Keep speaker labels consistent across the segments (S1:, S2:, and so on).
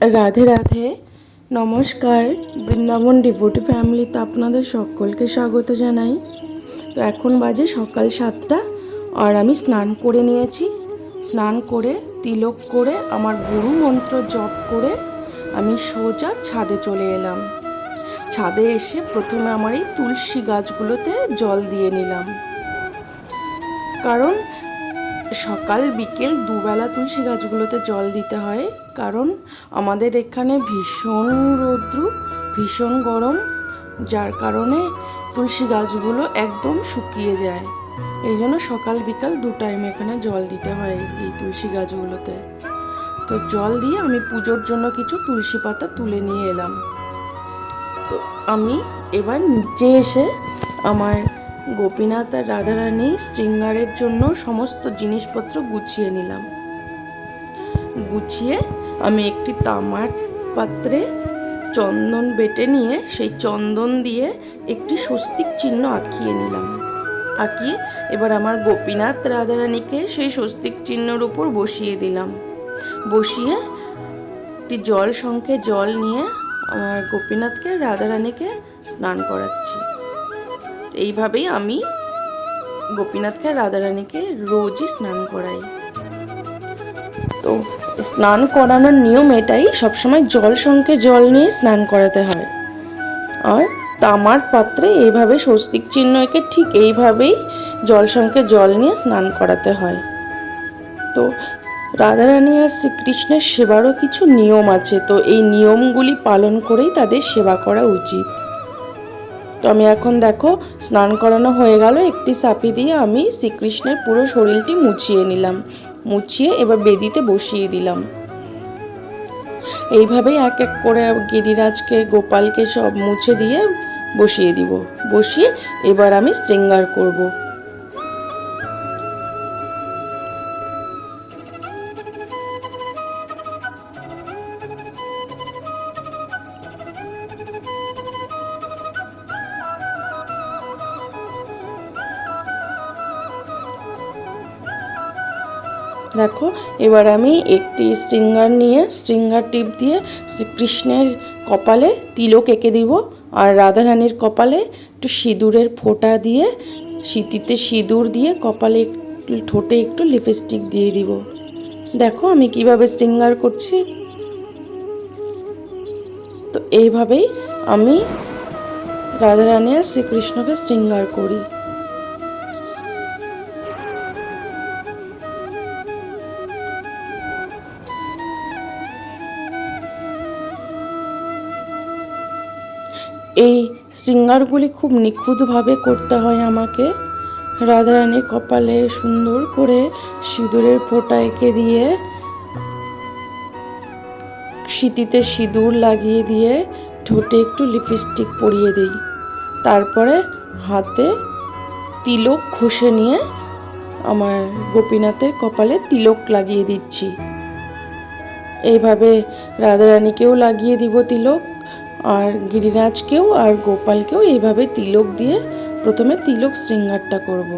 S1: রাধে রাধে, নমস্কার। বৃন্দাবন ডিভোটি ফ্যামিলিতে আপনাদের সকলকে স্বাগত জানাই। তো এখন বাজে সকাল সাতটা, আর আমি স্নান করে নিয়েছি। স্নান করে, তিলক করে, আমার গুরু মন্ত্র জপ করে, আমি সোজা ছাদে চলে এলাম। ছাদে এসে প্রথমে আমার এই তুলসী গাছগুলোতে জল দিয়ে নিলাম। কারণ সকাল, বিকেল, দুবেলা তুলসী গাছগুলোতে জল দিতে হয়। কারণ আমাদের এখানে ভীষণ রৌদ্র, ভীষণ গরম, যার কারণে তুলসী গাছগুলো একদম শুকিয়ে যায়। এই জন্য সকাল, বিকাল দু টাইম এখানে জল দিতে হয় এই তুলসী গাছগুলোতে। তো জল দিয়ে আমি পুজোর জন্য কিছু তুলসী পাতা তুলে নিয়ে এলাম। তো আমি এবার নিচে এসে আমার গোপীনাথ আর রাধারানী শৃঙ্গারের জন্য সমস্ত জিনিসপত্র গুছিয়ে নিলাম। গুছিয়ে আমি একটি তামার পাত্রে চন্দন বেটে নিয়ে সেই চন্দন দিয়ে একটি স্বস্তিক চিহ্ন আঁকিয়ে নিলাম। আঁকিয়ে এবার আমার গোপীনাথ রাধারানীকে সেই স্বস্তিক চিহ্নর উপর বসিয়ে দিলাম। বসিয়ে একটি জল সংখ্যে জল নিয়ে আমার গোপীনাথকে রাধারানীকে স্নান করাচ্ছি। এইভাবেই আমি গোপীনাথকে রাধারানীকে রোজই স্নান করাই। তো স্নান করানোর নিয়ম এটাই, সবসময় জল সঙ্গে জল নিয়ে স্নান করাতে হয়। আর তামার পাত্রে এইভাবে স্বস্তিক চিহ্ন এঁকে ঠিক এইভাবেই জল সঙ্গে জল নিয়ে স্নান করাতে হয়। তো রাধারানী আর শ্রীকৃষ্ণের সেবারও কিছু নিয়ম আছে, তো এই নিয়মগুলি পালন করেই তাদের সেবা করা উচিত। তো আমি এখন দেখো, স্নান করানো হয়ে গেল। একটি সাপি দিয়ে আমি শ্রীকৃষ্ণের পুরো শরীরটি মুছিয়ে নিলাম। মুছিয়ে এবার বেদিতে বসিয়ে দিলাম। এইভাবেই এক এক করে গিরিরাজকে, গোপালকে সব মুছে দিয়ে বসিয়ে দিব। বসিয়ে এবার আমি শৃঙ্গার করব। এবার আমি একটি স্ট্রিঙ্গার নিয়ে স্ট্রিঙ্গার টিপ দিয়ে শ্রীকৃষ্ণের কপালে তিলক এঁকে দিব আর রাধারানীর কপালে একটু সিঁদুরের ফোঁটা দিয়ে সিঁতিতে সিঁদুর দিয়ে কপালে একটু, ঠোঁটে একটু লিপস্টিক দিয়ে দিব। দেখো আমি কীভাবে স্ট্রিঙ্গার করছি। তো এইভাবেই আমি রাধারানী আর শ্রীকৃষ্ণকে স্ট্রিঙ্গার করি। এই শৃঙ্গারগুলি খুব নিখুঁতভাবে করতে হয় আমাকে। রাধারানীর কপালে সুন্দর করে সিঁদুরের ফোঁটা এঁকে দিয়ে সিঁতিতে সিঁদুর লাগিয়ে দিয়ে ঠোঁটে একটু লিপস্টিক পরিয়ে দিই। তারপরে হাতে তিলক ঘষে নিয়ে আমার গোপীনাথের কপালে তিলক লাগিয়ে দিচ্ছি। এইভাবে রাধারানীকেও লাগিয়ে দিব তিলক। আর গিরিরাজকেও আর গোপালকেও এইভাবে তিলক দিয়ে প্রথমে তিলক শৃঙ্গারটা করব।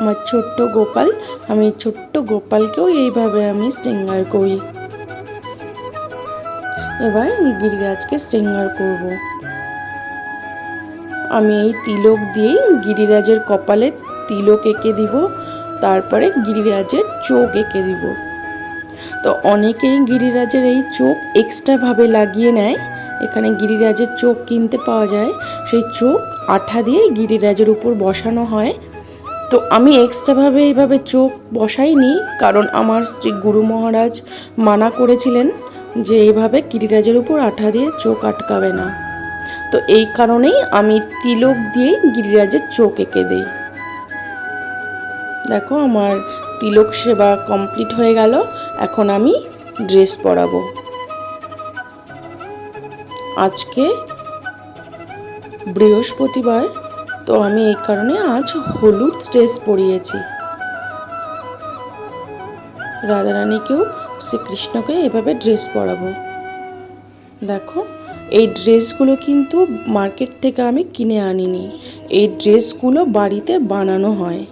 S1: আমার ছোট্ট গোপাল, আমি ছোট্ট গোপালকেও এইভাবে আমি শৃঙ্গার করি। এবার গিরিরাজকে শৃঙ্গার করব। আমি এই তিলক দিয়েই গিরিরাজের কপালে তিলক এঁকে দিব, তারপরে গিরিরাজের চোখ এঁকে দিব। তো অনেকেই গিরিরাজের এই চোখ এক্সট্রাভাবে লাগিয়ে নেয়। এখানে গিরিরাজের চোখ কিনতে পাওয়া যায়। সেই চোখ আঠা দিয়ে গিরিরাজের উপর বসানো হয়। তো আমি এক্সট্রাভাবে এইভাবে চোখ বসাইনি, কারণ আমার শ্রী গুরু মহারাজ মানা করেছিলেন। যে এইভাবে গিরিরাজের উপর আঠা দিয়ে চোখ আটকাবে না। তো এই কারণেই আমি তিলক দিয়েই গিরিরাজের চোখ এঁকে দিই। দেখো আমার তিলক সেবা কমপ্লিট হয়ে গেল, এখন আমি ড্রেস পরাবো। আজকে বৃহস্পতিবার, তো আমি এই কারণে আজ হলুদ ড্রেস পরিয়েছি। রাধারানীকেও শ্রীকৃষ্ণকে এভাবে ড্রেস পরাবো। দেখো, এই ড্রেসগুলো কিন্তু মার্কেট থেকে আমি কিনে আনিনি। এই ড্রেসগুলো বাড়িতে বানানো হয়।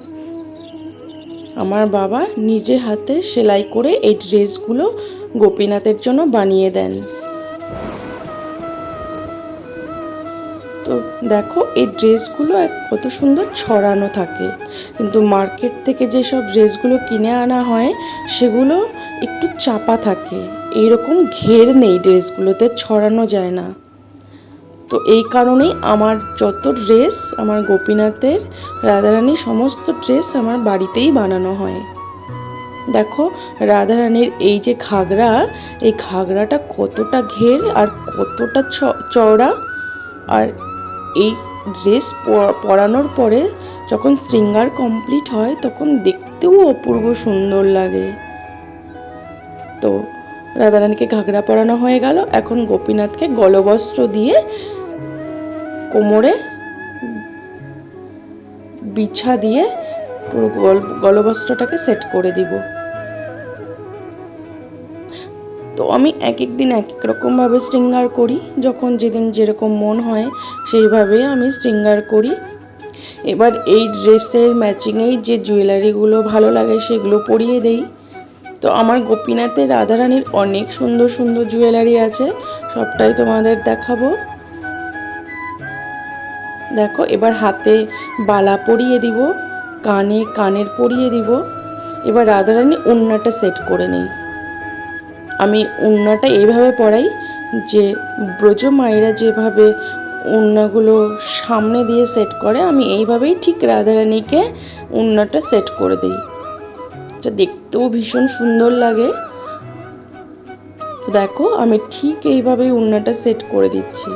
S1: আমার বাবা নিজে হাতে সেলাই করে এই ড্রেসগুলো গোপীনাথের জন্য বানিয়ে দেন। তো দেখো, এই ড্রেসগুলো কত সুন্দর ছড়ানো থাকে। কিন্তু মার্কেট থেকে যেসব ড্রেসগুলো কিনে আনা হয়, সেগুলো একটু চাপা থাকে। এইরকম ঘের নেই ড্রেসগুলোতে, ছড়ানো যায় না। তো এই কারণেই আমার যত ড্রেস, আমার গোপীনাথের, রাধারানীর সমস্ত ড্রেস আমার বাড়িতেই বানানো হয়। দেখো, রাধারানীর এই যে ঘাগরা, এই ঘাগরাটা কতটা ঘের আর কতটা চওড়া। আর এই ড্রেস পরানোর পরে যখন শৃঙ্গার কমপ্লিট হয়, তখন দেখতেও অপূর্ব সুন্দর লাগে। তো রাধারানীকে ঘাগরা পরানো হয়ে গেল। এখন গোপীনাথকে গলবস্ত্র দিয়ে কোমরে বিছা দিয়ে পুরো গল- গলবস্ত্রটাকে সেট করে দিব। তো আমি এক এক দিন এক এক রকমভাবে স্ট্রিঙ্গার করি। যখন যেদিন যেরকম মন হয়, সেইভাবে আমি স্ট্রিঙ্গার করি। এবার এই ড্রেসের ম্যাচিংয়েই যে জুয়েলারিগুলো ভালো লাগে, সেগুলো পরিয়ে দেই। তো আমার গোপীনাথের রাধারানীর অনেক সুন্দর সুন্দর জুয়েলারি আছে, সবটাই তোমাদের দেখাবো। দেখো, এবার হাতে বালা পরিয়ে দিব, কানে কানের পরিয়ে দিব। এবার রাধারানী উন্নাটা সেট করে নেই। আমি উন্নাটা এইভাবে পরাই যে ব্রজ মায়েরা যেভাবে উন্নাগুলো সামনে দিয়ে সেট করে, আমি এইভাবেই ঠিক রাধারানীকে উন্নাটা সেট করে দিই। যা দেখতেও ভীষণ সুন্দর লাগে। দেখো, আমি ঠিক এইভাবেই উন্নাটা সেট করে দিচ্ছি।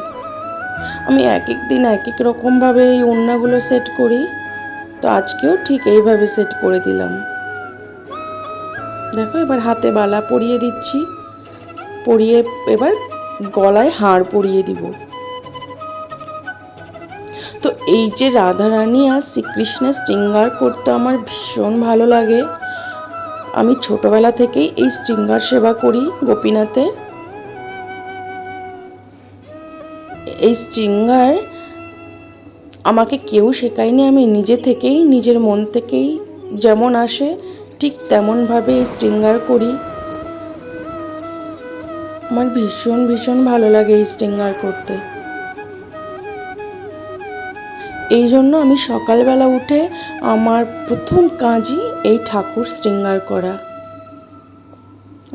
S1: আমি এক এক দিন এক এক রকমভাবে এই ওড়নাগুলো সেট করি। তো আজকেও ঠিক এইভাবে সেট করে দিলাম। দেখো, এবার হাতে বালা পরিয়ে দিচ্ছি। পরিয়ে এবার গলায় হাড় পরিয়ে দিব। তো এই যে রাধারানী আর শ্রীকৃষ্ণের শৃঙ্গার করতে আমার ভীষণ ভালো লাগে। আমি ছোটবেলা থেকেই এই শৃঙ্গার সেবা করি গোপীনাথের এই শৃঙ্গার আমাকে কেউ শেখায়নি, আমি নিজে থেকেই, নিজের মন থেকেই যেমন আসে, ঠিক তেমনভাবে এই শৃঙ্গার করি। আমার ভীষণ ভীষণ ভালো লাগে এই শৃঙ্গার করতে। এই জন্য আমি সকালবেলা উঠে আমার প্রথম কাজই এই ঠাকুর শৃঙ্গার করা।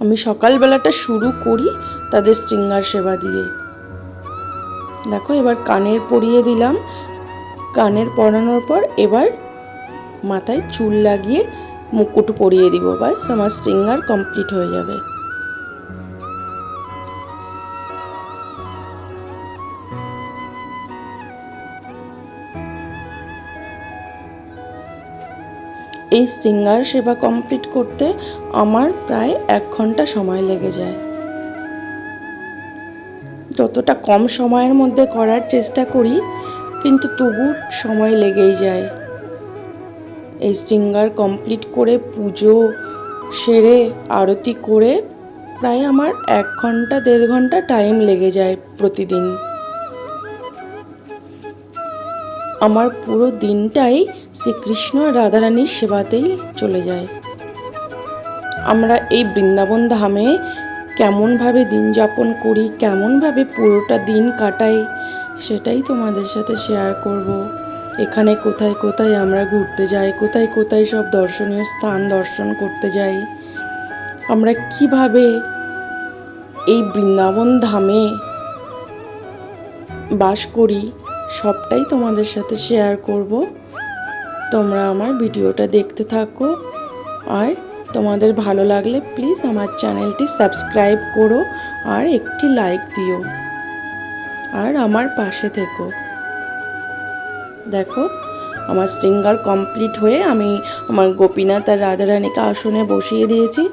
S1: আমি সকালবেলাটা শুরু করি তাদের শৃঙ্গার সেবা দিয়ে। দেখো, এবার কানের পরিয়ে দিলাম। কানের পরানোর পর এবার মাথায় চুল লাগিয়ে মুকুট পরিয়ে দিব। ব্যাস, আমার শৃঙ্গার কমপ্লিট হয়ে যাবে। এই শৃঙ্গার সেবা কমপ্লিট করতে আমার প্রায় এক ঘণ্টা সময় লেগে যায়। যতটা কম সময়ের মধ্যে করার চেষ্টা করি, কিন্তু তবু সময় লেগেই যায়। এই শৃঙ্গার কমপ্লিট করে পুজো, সেরে, আরতি করে প্রায় আমার এক ঘণ্টা, দেড় ঘণ্টা টাইম লেগে যায় প্রতিদিন। আমার পুরো দিনটাই শ্রীকৃষ্ণ রাধারানীর সেবাতেই চলে যায়। আমরা এই বৃন্দাবন ধামে কেমনভাবে দিন যাপন করি, কেমনভাবে পুরোটা দিন কাটাই, সেটাই তোমাদের সাথে শেয়ার করব। এখানে কোথায় কোথায় আমরা ঘুরতে যাই, কোথায় কোথায় সব দর্শনীয় স্থান দর্শন করতে যাই, আমরা কীভাবে এই বৃন্দাবন ধামে বাস করি, সবটাই তোমাদের সাথে শেয়ার করব। তোমরা আমার ভিডিওটা দেখতে থাকো। আর তোমাদের ভালো লাগলে প্লিজ আমার চ্যানেলটি সাবস্ক্রাইব করো আর একটি লাইক দিও। আর আমার পাশে থেকো। দেখো, আমার শৃঙ্গার কমপ্লিট হয়ে আমি আমার গোপীনাথ আর রাধারানীকে আসনে বসিয়ে দিয়েছি।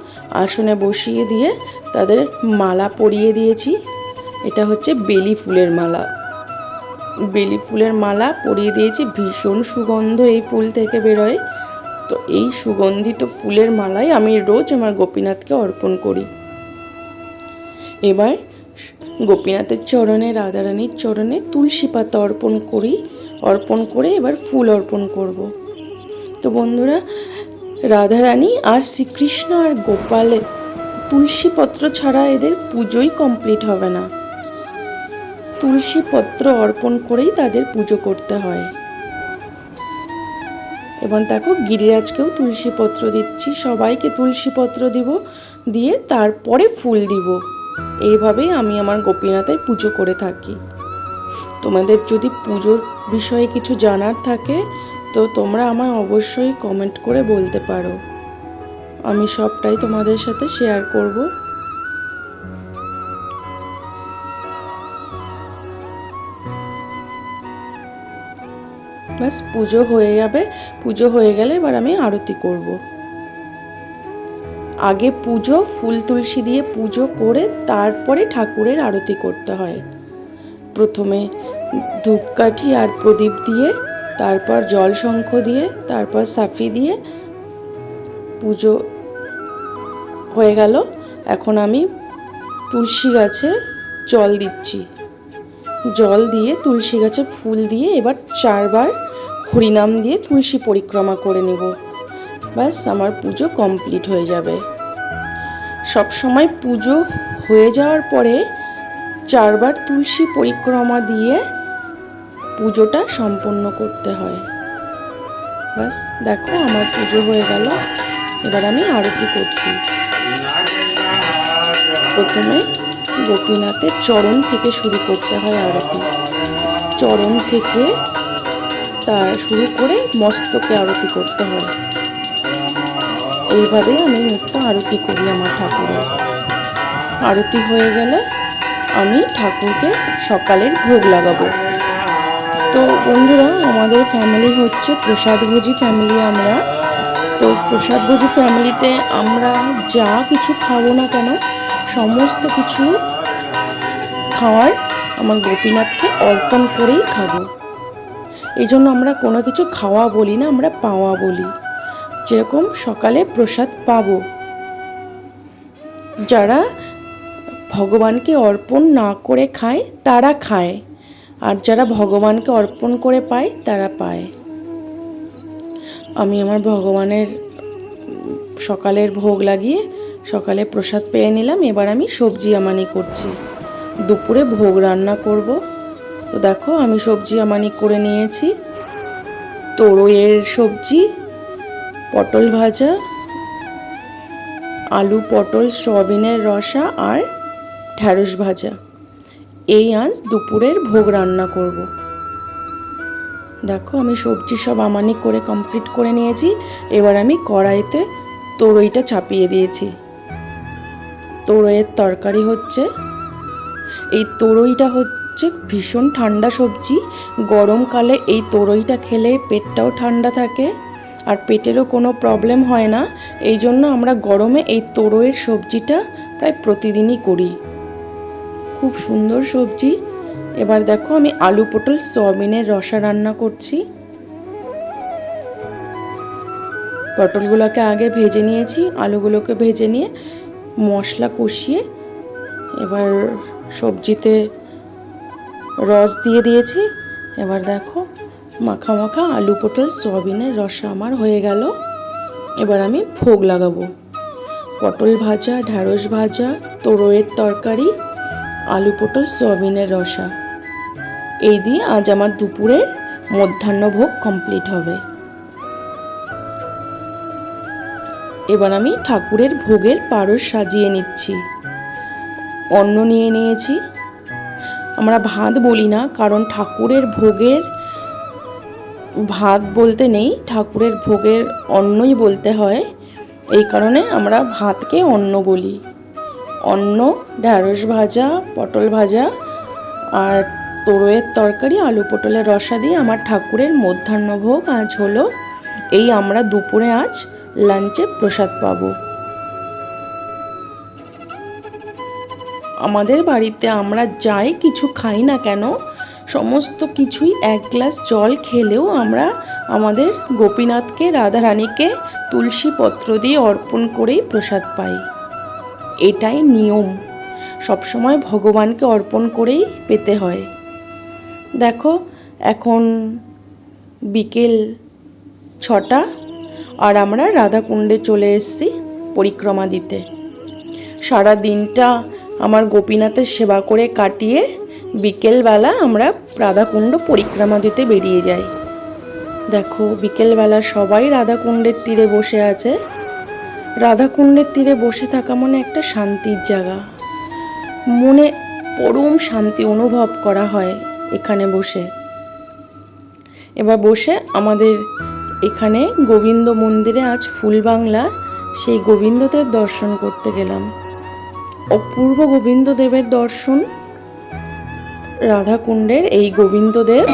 S1: আসনে বসিয়ে দিয়ে তাদের মালা পরিয়ে দিয়েছি। এটা হচ্ছে বেলি ফুলের মালা। বেলি ফুলের মালা পরিয়ে দিয়েছি। ভীষণ সুগন্ধ এই ফুল থেকে বেরোয়। তো এই সুগন্ধিত ফুলের মালাই আমি রোজ আমার গোপীনাথকে অর্পণ করি। এবার গোপীনাথের চরণে, রাধারানীর চরণে তুলসী পাতা অর্পণ করি। অর্পণ করে এবার ফুল অর্পণ করব। তো বন্ধুরা, রাধারানী আর শ্রীকৃষ্ণ আর গোপালের তুলসী পত্র ছাড়া এদের পুজোই কমপ্লিট হবে না। তুলসী পত্র অর্পণ করেই তাদের পুজো করতে হয়। এবং দেখো, গিরিরাজকেও তুলসী পত্র দিচ্ছি। সবাইকে তুলসী পত্র দিব, দিয়ে তারপরে ফুল দিব। এইভাবেই আমি আমার গোপীনাথের পুজো করে থাকি। তোমাদের যদি পুজোর বিষয়ে কিছু জানার থাকে, তো তোমরা আমায় অবশ্যই কমেন্ট করে বলতে পারো। আমি সবটাই তোমাদের সাথে শেয়ার করব। ব্যাস, পুজো হয়ে যাবে। পুজো হয়ে গেলে এবার আমি আরতি করব। আগে পুজো, ফুল তুলসী দিয়ে পুজো করে তারপরে ঠাকুরের আরতি করতে হয়। প্রথমে ধূপকাঠি আর প্রদীপ দিয়ে, তারপর জল শঙ্খ দিয়ে, তারপর সাফি দিয়ে পুজো হয়ে গেল। এখন আমি তুলসী গাছে জল দিচ্ছি। জল দিয়ে তুলসী গাছে ফুল দিয়ে এবার চারবার হরিনাম দিয়ে তুলসী পরিক্রমা করে নেব। ব্যাস, আমার পুজো কমপ্লিট হয়ে যাবে। সব সময় পুজো হয়ে যাওয়ার পরে চারবার তুলসী পরিক্রমা দিয়ে পুজোটা সম্পন্ন করতে হয়। ব্যাস, দেখো আমার পুজো হয়ে গেল। এবার আমি আরতি করছি। প্রথমে গোপীনাথের চরণ থেকে শুরু করতে হয় আরতি। চরণ থেকে তার শুরু করে মস্তকে আরতি করতে হয়। এইভাবেই আমি নিত্য আরতি করি আমার ঠাকুরের আরতি হয়ে গেলে আমি ঠাকুরকে সকালের ভোগ লাগাবো। তো বন্ধুরা, আমাদের ফ্যামিলি হচ্ছে প্রসাদভোজী ফ্যামিলি আমরা। তো প্রসাদভোজী ফ্যামিলিতে আমরা যা কিছু খাব না কেন, সমস্ত কিছু খাওয়ার আমার গোপীনাথকে অর্পণ করেই খাব। এই জন্য আমরা কোনো কিছু খাওয়া বলি না, আমরা পাওয়া বলি। যেরকম সকালে প্রসাদ পাবো। যারা ভগবানকে অর্পণ না করে খায়, তারা খায়। আর যারা ভগবানকে অর্পণ করে পায়, তারা পায়। আমি আমার ভগবানের সকালের ভোগ লাগিয়ে সকালে প্রসাদ পেয়ে নিলাম। এবার আমি সবজি আমানি করছি। দুপুরে ভোগ রান্না করব। তো দেখো, আমি সবজি আমানি করে নিয়েছি। তোরইয়ের সবজি, পটল ভাজা, আলু পটল, সয়াবিনের রসা আর ঢ্যাঁড়স ভাজা। এই আজ দুপুরের ভোগ রান্না করব। দেখো, আমি সবজি সব আমানি করে কমপ্লিট করে নিয়েছি। এবার আমি কড়াইতে তোরইটা চাপিয়ে দিয়েছি। তোরইয়ের তরকারি হচ্ছে, এই তোরইটা হচ্ছে ভীষণ ঠান্ডা সবজি। গরমকালে এই তোরইটা খেলে পেটটাও ঠান্ডা থাকে আর পেটেরও কোনো প্রবলেম হয় না। এই জন্য আমরা গরমে এই তোরইয়ের সবজিটা প্রায় প্রতিদিনই করি। খুব সুন্দর সবজি। এবার দেখো আমি আলু পটল, সয়াবিনের রসা রান্না করছি। পটলগুলোকে আগে ভেজে নিয়েছি, আলুগুলোকে ভেজে নিয়ে মশলা কষিয়ে এবার সবজিতে রস দিয়ে দিয়েছি। এবার দেখো, মাখা মাখা আলু পটল, সয়াবিনের রসা আমার হয়ে গেল। এবার আমি ভোগ লাগাবো। পটল ভাজা, ঢ্যাঁড়স ভাজা তোরইয়ের তরকারি, আলু পটল, সয়াবিনের রসা। এই দিয়ে আজ আমার দুপুরের মধ্যাহ্ন ভোগ কমপ্লিট হবে। এবার আমি ঠাকুরের ভোগের পারস সাজিয়ে নিচ্ছি। অন্ন নিয়ে নিয়েছি। আমরা ভাত বলি না, কারণ ঠাকুরের ভোগের ভাত বলতে নেই, ঠাকুরের ভোগের অন্নই বলতে হয়। এই কারণে আমরা ভাতকে অন্ন বলি। অন্ন, ঢ্যাঁড়স ভাজা, পটল ভাজা আর তোরইয়ের তরকারি, আলু পটলের রসা দিয়ে আমার ঠাকুরের মধ্যাহ্নভোগ আজ হলো। এই আমরা দুপুরে আজ লাঞ্চে প্রসাদ পাবো। আমাদের বাড়িতে আমরা যাই, কিছু খাই না কেন? সমস্ত কিছুই এক গ্লাস জল খেলেও আমরা আমাদের গোপীনাথকে, রাধারানীকে তুলসী পত্র দিয়ে অর্পণ করেই প্রসাদ পাই। এটাই নিয়ম। সবসময় ভগবানকে অর্পণ করেই পেতে হয়। দেখো, এখন বিকেল ছটা আর আমরা রাধাকুণ্ডে চলে এসেছি পরিক্রমা দিতে। সারা দিনটা আমার গোপীনাথের সেবা করে কাটিয়ে বিকেলবেলা আমরা রাধাকুণ্ড পরিক্রমা দিতে বেরিয়ে যাই। দেখো, বিকেলবেলা সবাই রাধাকুণ্ডের তীরে বসে আছে। রাধাকুণ্ডের তীরে বসে থাকা মানে একটা শান্তির জায়গা। মনে পরম শান্তি অনুভব করা হয় এখানে বসে। এবার বসে আমাদের এখানে গোবিন্দ মন্দিরে আজ ফুলবাংলা, সেই গোবিন্দদেব দর্শন করতে গেলাম। অপূর্ব গোবিন্দদেবের দর্শন। রাধাকুণ্ডের এই গোবিন্দদেব